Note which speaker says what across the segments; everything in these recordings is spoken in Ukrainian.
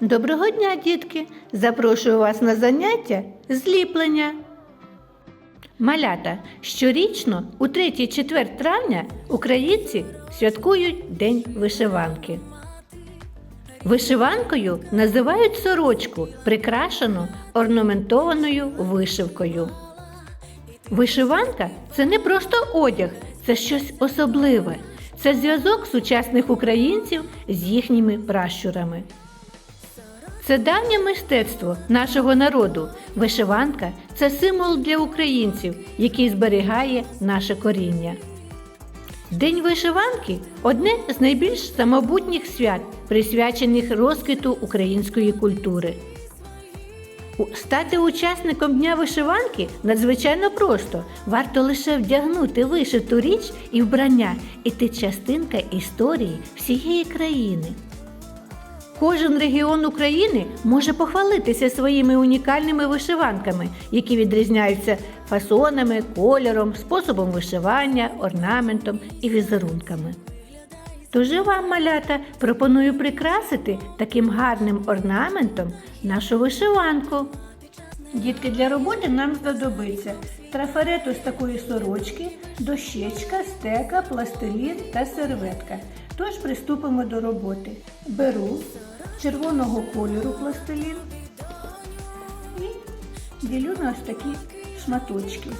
Speaker 1: Доброго дня, дітки! Запрошую вас на заняття зліплення. Малята, щорічно у 3-4 травня українці святкують День вишиванки. Вишиванкою називають сорочку, прикрашену орнаментованою вишивкою. Вишиванка це не просто одяг, це щось особливе. Це зв'язок сучасних українців з їхніми пращурами. Це давнє мистецтво нашого народу. Вишиванка це символ для українців, який зберігає наше коріння. День вишиванки одне з найбільш самобутніх свят, присвячених розквіту української культури. Стати учасником Дня вишиванки надзвичайно просто. Варто лише вдягнути вишиту річ і вбрання, і ти частинка історії всієї країни. Кожен регіон України може похвалитися своїми унікальними вишиванками, які відрізняються фасонами, кольором, способом вишивання, орнаментом і візерунками. Тож вам, малята, пропоную прикрасити таким гарним орнаментом нашу вишиванку. Дітки, для роботи нам знадобиться трафарет ось такої сорочки, дощечка, стека, пластилін та серветка. Тож приступимо до роботи. Беру червоного кольору пластилін і ділю на ось такі шматочки.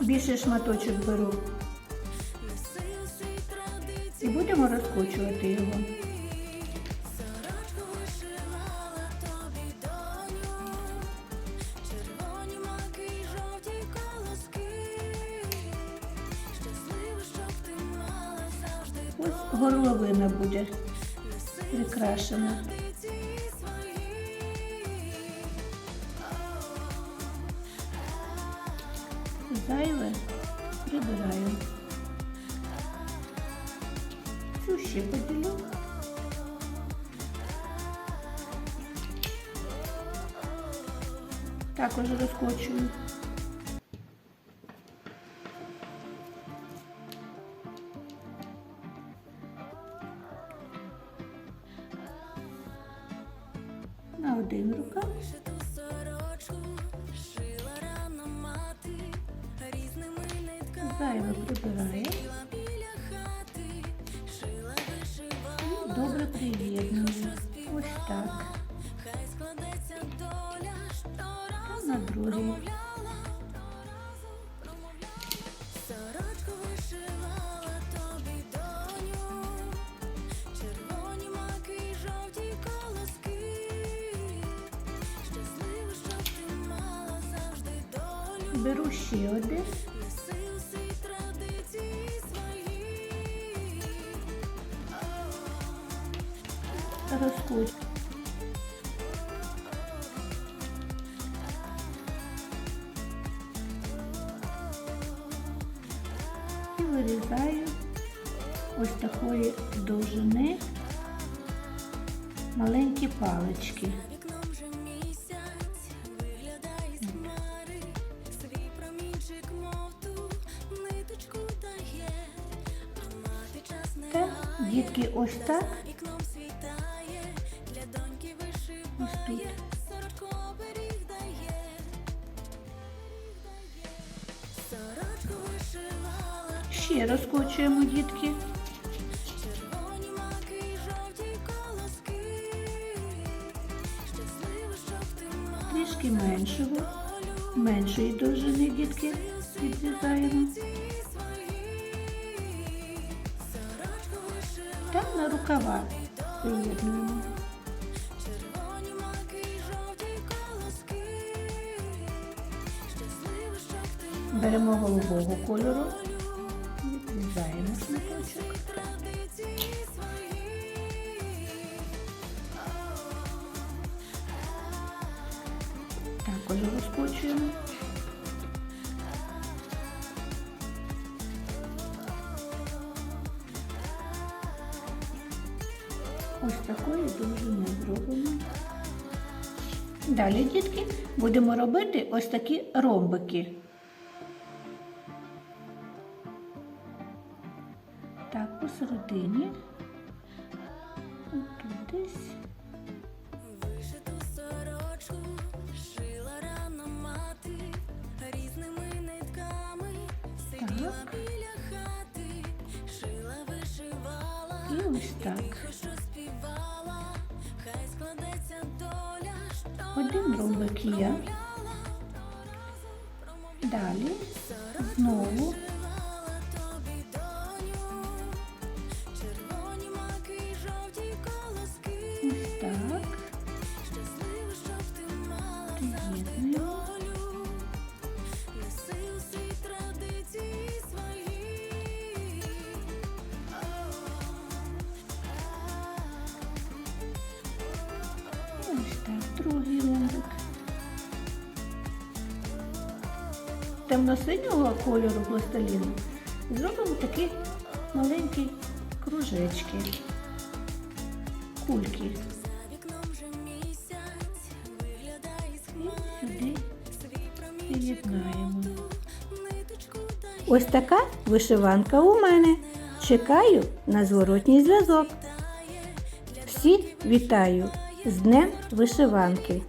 Speaker 1: Більше шматочок беру. І будемо розкочувати його. Ось горловина буде прикрашена. Зайве прибираю. Цю ще поділю. Також розкочую. Один рукав. Зайве прибирає. І добре приєднує. Ось так. Беру ще один. Розкочу. І вирізаю ось такої довжини маленькі палички. Дітки, ось так.
Speaker 2: вікном світає. Для доньки
Speaker 1: Ось
Speaker 2: вишиває. Сорочку оберіг дає. Сорочку вишивала.
Speaker 1: Ще розкочуємо, дітки. Трішки меншого, меншої довжини, дітки, на рукава приєднуємо. Беремо голубого кольору, відрізаємо шматочок. Також розкочуємо. Ось такої довжини зробимо. Далі, дітки, будемо робити ось такі ромбики. Так, посередині. Отут десь. Так. І ось так. Один ромбик є. Далі знову другий ромбик. Темно-синього кольору пластиліну зробимо такі маленькі кружечки, кульки. І сюди приєднаємо. Ось така вишиванка у мене. Чекаю на зворотній зв'язок. Всі вітаю з Днем вишиванки.